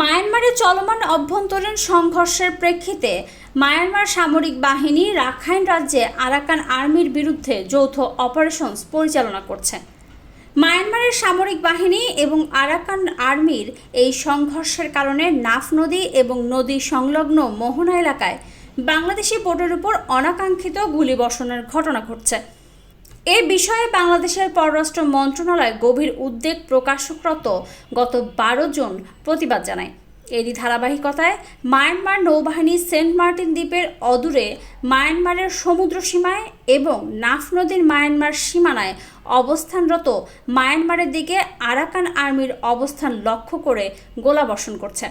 মায়ানমারে চলমান অভ্যন্তরীণ সংঘর্ষের প্রেক্ষিতে মায়ানমার সামরিক বাহিনী রাখাইন রাজ্যে আরাকান আর্মির বিরুদ্ধে যৌথ অপারেশনস পরিচালনা করছে। মায়ানমারের সামরিক বাহিনী এবং আরাকান আর্মির এই সংঘর্ষের কারণে নাফ নদী এবং নদী সংলগ্ন মোহনা এলাকায় বাংলাদেশি বোটের উপর অনাকাঙ্ক্ষিত গুলিবর্ষণের ঘটনা ঘটছে। এ বিষয়ে বাংলাদেশের পররাষ্ট্র মন্ত্রণালয় গভীর উদ্বেগ প্রকাশকরত গত বারো জুন প্রতিবাদ জানায়। এরই ধারাবাহিকতায় মায়ানমার নৌবাহিনী সেন্ট মার্টিন দ্বীপের অদূরে মায়ানমারের সমুদ্র সীমায় এবং নাফ নদীর মায়ানমার সীমানায় অবস্থানরত মায়ানমারের দিকে আরাকান আর্মির অবস্থান লক্ষ্য করে গোলাবর্ষণ করছে।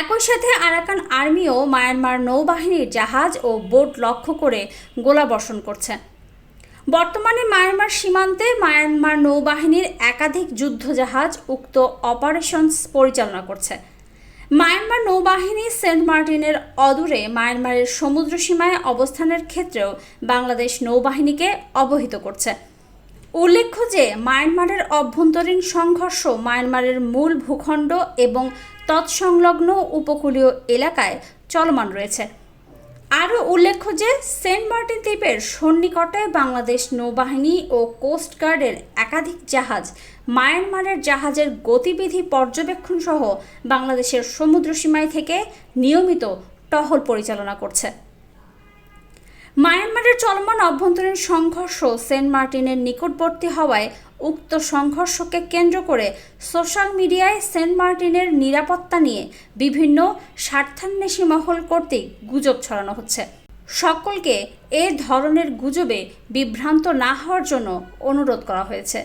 একই সাথে আরাকান আর্মিও মায়ানমার নৌবাহিনীর জাহাজ ও বোট লক্ষ্য করে গোলাবর্ষণ করছে। বর্তমানে মায়ানমার সীমান্তে মায়ানমার নৌবাহিনীর একাধিক যুদ্ধজাহাজ উক্ত অপারেশনস পরিচালনা করছে। মায়ানমার নৌবাহিনী সেন্ট মার্টিনের অদূরে মায়ানমারের সমুদ্র সীমায় অবস্থানের ক্ষেত্রেও বাংলাদেশ নৌবাহিনীকে অবহিত করছে। উল্লেখ্য যে, মায়ানমারের অভ্যন্তরীণ সংঘর্ষ মায়ানমারের মূল ভূখণ্ড এবং তৎসংলগ্ন উপকূলীয় এলাকায় চলমান রয়েছে। আরও উল্লেখ্য যে সেন্ট মার্টিন দ্বীপের সন্নিকটে বাংলাদেশ নৌবাহিনী ও কোস্টগার্ডের একাধিক জাহাজ, মায়ানমারের জাহাজের গতিবিধি পর্যবেক্ষণ সহ বাংলাদেশের সমুদ্র সীমায় থেকে নিয়মিত টহল পরিচালনা করছে। মায়ানমারের চলমান অভ্যন্তরীণ সংঘর্ষ সেন্ট মার্টিনের নিকটবর্তী হওয়ায় উক্ত সংঘর্ষকে কেন্দ্র করে সোশ্যাল মিডিয়ায় সেন্ট মার্টিনের নিরাপত্তা নিয়ে বিভিন্ন স্বার্থান্বেষী মহল কর্তৃক গুজব ছড়ানো হচ্ছে। সকলকে এ ধরনের গুজবে বিভ্রান্ত না হওয়ার জন্য অনুরোধ করা হয়েছে।